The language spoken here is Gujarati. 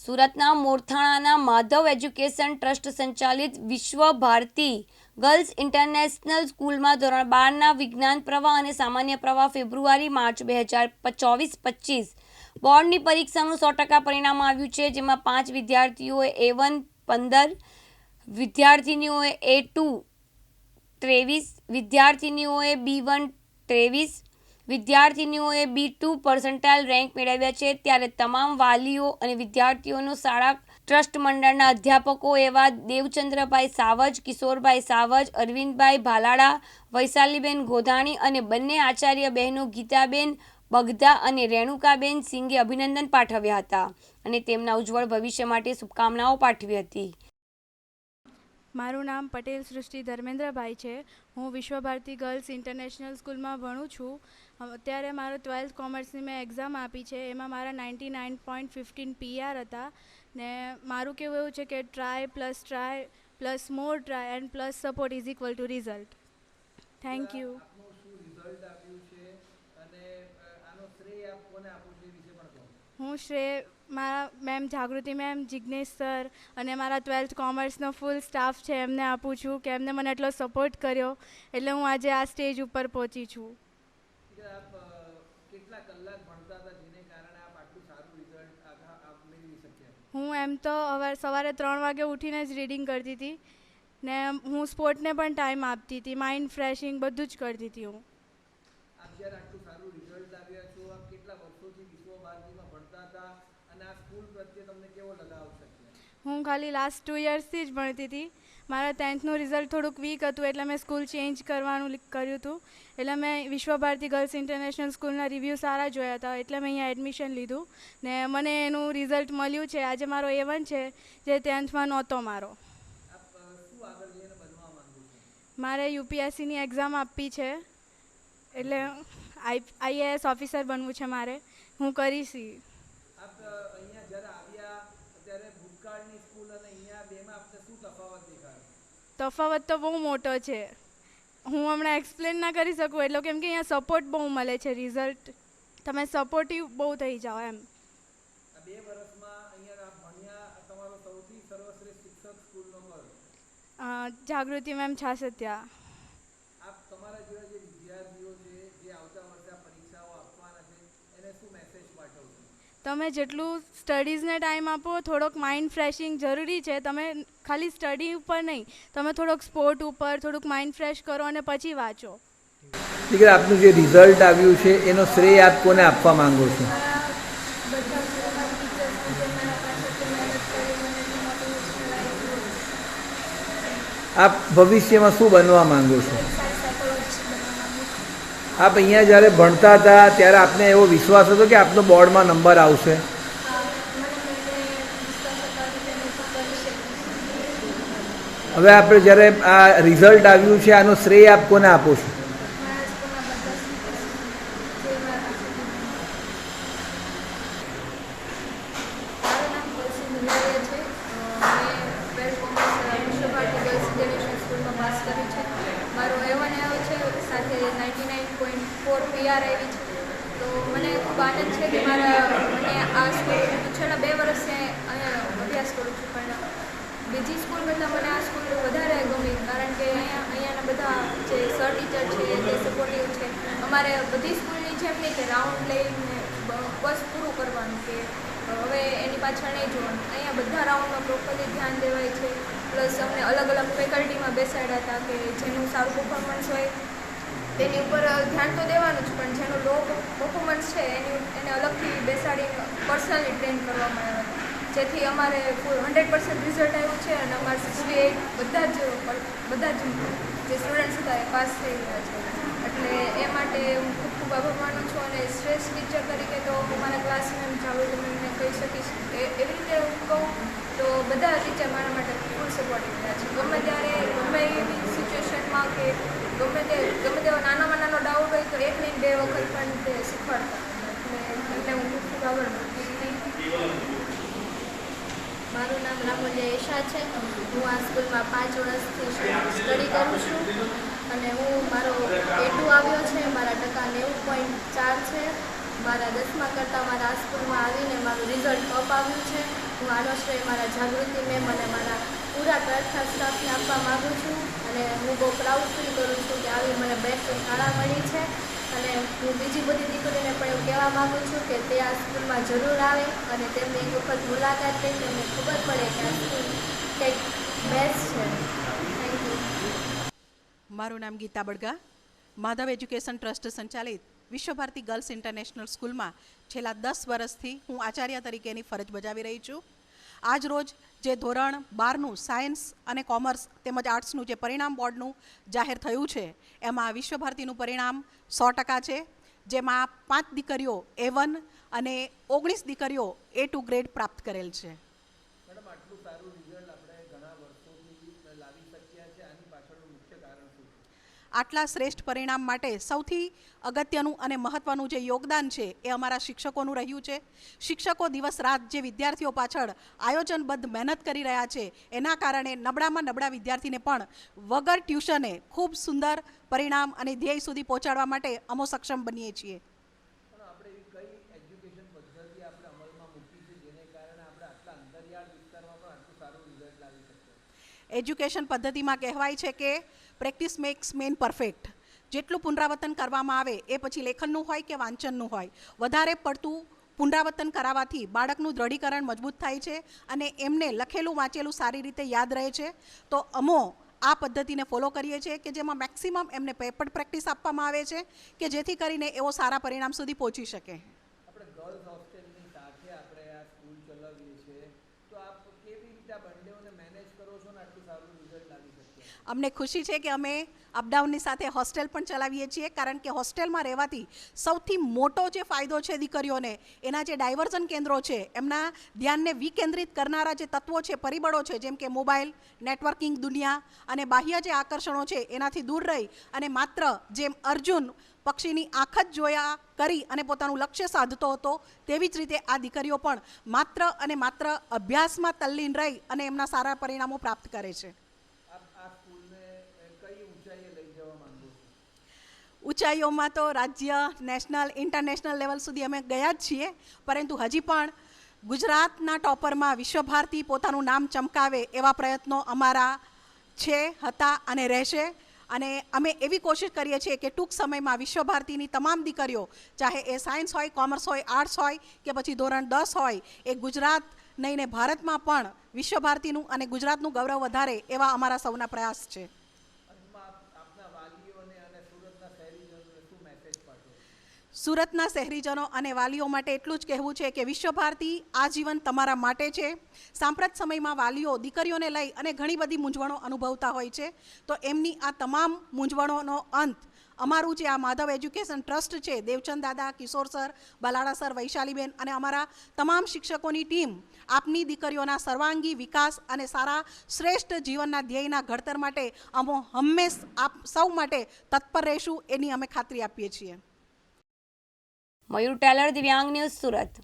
સુરતના મોરથાણાના માધવ એજ્યુકેશન ટ્રસ્ટ સંચાલિત વિશ્વ ભારતી ગર્લ્સ ઇન્ટરનેશનલ સ્કૂલમાં ધોરણ બારના વિજ્ઞાન પ્રવાહ અને સામાન્ય પ્રવાહ ફેબ્રુઆરી, માર્ચ બે હજાર ચોવીસ પચીસ બોર્ડની પરીક્ષાનું સો ટકા પરિણામ આવ્યું છે, જેમાં પાંચ વિદ્યાર્થીઓએ એ વન, પંદર વિદ્યાર્થિનીઓએ એ ટુ, ત્રેવીસ વિદ્યાર્થિનીઓએ બી વન, ત્રેવીસ વિદ્યાર્થિનીઓએ બી ટુ પર્સન્ટાઇલ રેન્ક મેળવ્યા છે ત્યારે તમામ વાલીઓ અને વિદ્યાર્થીઓનો શાળા ટ્રસ્ટ મંડળના અધ્યાપકો એવા દેવચંદ્રભાઈ સાવજ, કિશોરભાઈ સાવજ, અરવિંદભાઈ ભાલાડા, વૈશાલીબેન ગોધાણી અને બંને આચાર્ય બહેનો ગીતાબેન બગધા અને રેણુકાબેન સિંઘે અભિનંદન પાઠવ્યા હતા અને તેમના ઉજ્જવળ ભવિષ્ય માટે શુભકામનાઓ પાઠવી હતી. મારું નામ પટેલ સૃષ્ટિ ધર્મેન્દ્રભાઈ છે. હું વિશ્વભારતી ગર્લ્સ ઇન્ટરનેશનલ સ્કૂલમાં ભણું છું. અત્યારે મારો ટ્વેલ્થ કોમર્સની મેં એક્ઝામ આપી છે. એમાં મારા ninety nine point fifteen PR હતા. ને મારું કેવું એવું છે કે try plus try plus more try and plus support is equal to result. Thank you. હું શ્રેય મારા ma'am Jagruti ma'am Jignesh sir અને મારા ટ્વેલ્થ કોમર્સનો ફૂલ સ્ટાફ છે એમને આપું છું કે એમને મને એટલો સપોર્ટ કર્યો એટલે હું આજે આ સ્ટેજ ઉપર પહોંચી છું. હું એમ તો હવે સવારે ત્રણ વાગે ઉઠીને જ રીડિંગ કરતી હતી ને હું સ્પોર્ટને પણ ટાઈમ આપતી હતી માઇન્ડ ફ્રેશિંગ બધું જ કરતી હતી હું આપ જ્યારે આટલું સારું રિઝલ્ટ લાવ્યા છો આપ કેટલા વર્ષોથી વિશ્વ ભારતીમાં ભણતા હતા અને આ સ્કૂલ પ્રત્યે તમને કેવો લગાવ છે અત્યારે? હું ખાલી લાસ્ટ ટુ યર્સથી જ ભણતી હતી. મારા ટેન્થનું રિઝલ્ટ થોડુંક વીક હતું એટલે મેં સ્કૂલ ચેન્જ કરવાનું કર્યું હતું. એટલે મેં વિશ્વભારતી ગર્લ્સ ઇન્ટરનેશનલ સ્કૂલના રિવ્યૂ સારા જોયા હતા. એટલે મેં અહીંયા એડમિશન લીધું. ને મને એનું રિઝલ્ટ મળ્યું છે. આજે મારો એ વન છે, જે ટેન્થમાં નહોતો મારો. મારે યુપીએસસીની એક્ઝામ આપવી છે. એટલે આઈ આઈએએસ ઓફિસર બનવું છે મારે. હું કરીશ ઈ. આપ અ, અહીંયા જ્યારે આવ્યા ત્યારે ભૂતકાળની સ્કૂલ અને અહીંયા બેમાં આપને શું તફાવત દેખાયો તફાવત તો બહુ મોટો છે. હું હમણાં એક્સપ્લેન ના કરી શકું એટલો કેમ કે અહીંયા સપોર્ટ બહુ મળે છે રિઝલ્ટ તમે સપોર્ટિવ બહુ થઈ જાઓ એમ. આ બે વર્ષમાં અહીંયા આપ ભણ્યા તમારો સૌથી સર્વશ્રેષ્ઠ શિક્ષક સ્કૂલનો કયો અ, જાગૃતિ મેમ છાસત્યા આપ તમારા જેવા જે વિદ્યાર્થીઓ છે જે આવતા વર્ષે આ પરીક્ષાઓ આપવાના છે એને શું મેસેજ પાઠવશો તમે જેટલું સ્ટડીઝને ટાઈમ આપો, થોડોક માઇન્ડ ફ્રેશિંગ જરૂરી છે. તમે ખાલી સ્ટડી ઉપર નહીં, તમે થોડોક સ્પોર્ટ ઉપર, થોડુંક માઇન્ડ ફ્રેશ કરો અને પછી વાંચો. દીકરા, આપનું જે રિઝલ્ટ આવ્યું છે, એનો શ્રેય આપ કોને આપવા માંગો છો? આપ ભવિષ્યમાં શું બનવા માંગો છો સારી સાયકોલોજીસ્ટ બનવા માંગુ છું આપ અહીંયા જ્યારે ભણતા હતા, ત્યારે આપને એવો વિશ્વાસ હતો કે આપનો બોર્ડમાં નંબર આવશે? હવે આપણે જ્યારે આ રિઝલ્ટ આવ્યું છે, આનો શ્રેય આપ કોને આપો છો મારા સ્કૂલના બધા સ્ટુડન્ટ્સ જે મારા મારું નામ તુલસી મુંજારિયા છે મેં twelfth commerce Vishwa Bharati girls international સ્કૂલમાં પાસ કર્યું છે મારો એવન આવ્યો છે સાથે નાઇન્ટી નાઇન પોઈન્ટ પીઆર આવી છે. તો મને ખૂબ આનંદ છે કે મારા મને આ સ્કૂલ છેલ્લા બે વર્ષથી અહીંયા અભ્યાસ કરું છું, પણ બીજી સ્કૂલ કરતાં મને આ સ્કૂલ વધારે ગમી, કારણ કે અહીંયા અહીંયાના બધા જે સર ટીચર છે તે સપોર્ટિવ છે, અમારે બધી સ્કૂલની જેમ નહીં કે રાઉન્ડ લઈને બસ પૂરું કરવાનું કે હવે એની પાછળ નહીં જોવાનું. અહીંયા બધા રાઉન્ડમાં પ્રોપરલી ધ્યાન દેવાય છે, પ્લસ અમને અલગ અલગ ફેકલ્ટીમાં બેસાડ્યા હતા કે જેનું સારું પર્ફોર્મન્સ હોય તેની ઉપર ધ્યાન તો દેવાનું જ, પણ જેનું લો પર્ફોમન્સ છે, એની એને અલગથી બેસાડીને પર્સનલી ટ્રેન કરવામાં આવે. જેથી અમારે હંડ્રેડ પર્સન્ટ રિઝલ્ટ આવ્યું છે અને અમારા એઇટ બધા જ બધા જ જે સ્ટુડન્ટ્સ હતા એ પાસ થઈ ગયા છે. એટલે એ માટે હું ખૂબ ખૂબ આભાર માનું છું અને શ્રેષ્ઠ ટીચર તરીકે તો હું મારા ક્લાસ મેમ જાગૃતિ મેમને કહી શકીશ. એવી રીતે હું કહું તો બધા ટીચર મારા માટે ફૂલ સપોર્ટિવ રહ્યા છે. ગમે ત્યારે, ગમે એવી સિચ્યુએશનમાં કે ગમે તે ગમે તેવો નાનામાં નાનો ડાઉટ હોય તો એક નહીં બે વખત પણ તે શીખવાડતા. હતા. એટલે હું ખૂબ ખૂબ આગળ મારું નામ રાહુલ્ય ઈશા છે. હું આ સ્કૂલમાં પાંચ વર્ષથી સ્ટડી કરું છું. અને હું મારો એ આવ્યો છે. મારા ટકા નેવું પોઈન્ટ ચાર છે. મારા દસમા કરતાં મારા આ સ્કૂલમાં આવીને મારું રિઝલ્ટ અપ આવ્યું છે. હું આનો શ્રેય મારા જાગૃતિ મેમ અને મારા પૂરા પ્રાર્થના સ્ટાફને આપવા માગું છું. અને હું બહુ પ્રાઉડ ફીલ કરું છું કે આવી મને બેસ્ટ શાળા મળી છે. અને હું બીજી બધી દીકરીને પણ એવું કહેવા માગું છું કે તે આ સ્કૂલમાં જરૂર આવે અને તેમની એક વખત મુલાકાત લઈ તેમને ખબર પડે કે આ સ્કૂલ કંઈક બેસ્ટ છે. થેન્ક યુ મારું નામ ગીતા બળગા. માધવ એજ્યુકેશન ટ્રસ્ટ સંચાલિત વિશ્વભારતી ગર્લ્સ ઇન્ટરનેશનલ સ્કૂલમાં છેલ્લા દસ વર્ષથી હું આચાર્ય તરીકેની ફરજ બજાવી રહી છું. આજ રોજ જે ધોરણ બારનું સાયન્સ અને કોમર્સ તેમજ આર્ટ્સનું જે પરિણામ બોર્ડનું જાહેર થયું છે, એમાં વિશ્વભારતીનું પરિણામ સો ટકા છે, જેમાં પાંચ દીકરીઓ એ વન અને ઓગણીસ દીકરીઓ એ ટુ ગ્રેડ પ્રાપ્ત કરેલ છે મેડમ આટલું સારું રિઝલ્ટ આપણે ઘણા વર્ષોથી લાવી શક્યા છે આની પાછળનું મુખ્ય કારણ શું છે આટલા શ્રેષ્ઠ પરિણામ માટે સૌથી અગત્યનું અને મહત્ત્વનું જે યોગદાન છે એ અમારા શિક્ષકોનું રહ્યું છે. શિક્ષકો દિવસ રાત જે વિદ્યાર્થીઓ પાછળ આયોજનબદ્ધ મહેનત કરી રહ્યા છે એના કારણે નબળામાં નબળા વિદ્યાર્થીને પણ વગર ટ્યુશને ખૂબ સુંદર પરિણામ અને ધ્યેય સુધી પહોંચાડવા માટે અમો સક્ષમ બનીએ છીએ. એજ્યુકેશન પદ્ધતિમાં કહેવાય છે કે પ્રેક્ટિસ મેક્સ મેન પરફેક્ટ. જેટલું પુનરાવર્તન કરવામાં આવે, એ પછી લેખનનું હોય કે વાંચનનું હોય. વધારે પડતું પુનરાવર્તન કરાવવાથી બાળકનું દ્રઢીકરણ મજબૂત થાય છે અને એમને લખેલું, વાંચેલું સારી રીતે યાદ રહે છે. તો અમો આ પદ્ધતિને ફોલો કરીએ છીએ કે જેમાં મેક્સિમમ એમને પેપર પ્રેક્ટિસ આપવામાં આવે છે કે જેથી કરીને એવો સારા પરિણામ સુધી પહોંચી શકે. આપણે ગર્લ્સ હોસ્ટેલની સાથે આપણે આ સ્કૂલ ચલાવીએ છીએ તો આપ કેવી રીતે આ બંનેઓને મેનેજ કરો છો ને આટલું સારું રિઝલ્ટ લાવી શકીએ અમને ખુશી છે કે અમે અપડાઉનની સાથે હોસ્ટેલ પણ ચલાવીએ છીએ, કારણ કે હોસ્ટેલમાં રહેવાથી સૌથી મોટો જે ફાયદો છે દીકરીઓને, એના જે ડાયવર્ઝન કેન્દ્રો છે, એમના ધ્યાનને વિકેન્દ્રિત કરનારા જે તત્વો છે, પરિબળો છે, જેમ કે મોબાઈલ, નેટવર્કિંગ દુનિયા અને બાહ્ય જે આકર્ષણો છે, એનાથી દૂર રહી અને માત્ર જેમ અર્જુન પક્ષીની આંખ જ જોયા કરી અને પોતાનું લક્ષ્ય સાધતો હતો, તેવી જ રીતે આ દીકરીઓ પણ માત્ર અને માત્ર અભ્યાસમાં તલ્લીન રહી અને એમના સારા પરિણામો પ્રાપ્ત કરે છે આપ આ સ્કૂલને અ, કઈ ઊંચાઈએ લઈ જવા માંગો છો ઊંચાઈઓમાં તો રાજ્ય નેશનલ ઇન્ટરનેશનલ લેવલ સુધી અમે ગયા જ છીએ. પરંતુ હજી પણ ગુજરાતના ટોપરમાં વિશ્વભારતી પોતાનું નામ ચમકાવે એવા પ્રયત્નો અમારા છે, હતા અને રહેશે. અને અમે એવી કોશિશ કરીએ છીએ કે ટૂંક સમયમાં વિશ્વભારતીની તમામ દીકરીઓ, ચાહે એ સાયન્સ હોય કોમર્સ હોય આર્ટ્સ હોય કે પછી ધોરણ દસ હોય, એ ગુજરાત નહીં ભારતમાં પણ વિશ્વભારતીનું અને ગુજરાતનું ગૌરવ વધારે એવા અમારા સૌના પ્રયાસ છે અંતમાં આપ આપના વાલીઓને અને સુરતના શહેરીજનોને શું મેસેજ પાઠવો સુરતના શહેરીજનો અને વાલીઓ માટે એટલું જ કહેવું છે કે વિશ્વભારતી આજીવન તમારા માટે છે. સાંપ્રત સમયમાં વાલીઓ દીકરીઓને લઈ અને ઘણી બધી મૂંઝવણો અનુભવતા હોય છે. તો એમની આ તમામ મૂંઝવણોનો અંત અમારું જે આ માધવ એજ્યુકેશન ટ્રસ્ટ છે, દેવચંદ દાદા, કિશોર સર, બલાડા સર, વૈશાલીબેન અને અમારા તમામ શિક્ષકોની ટીમ આપની દીકરીઓના સર્વાંગી વિકાસ અને સારા શ્રેષ્ઠ જીવનના ધ્યેયના ઘડતર માટે અમો હંમેશ આપ સૌ માટે તત્પર રહીશું એની અમે ખાતરી આપીએ છીએ. મયુર ટેલર દિવ્યાંગ ન્યૂઝ સુરત.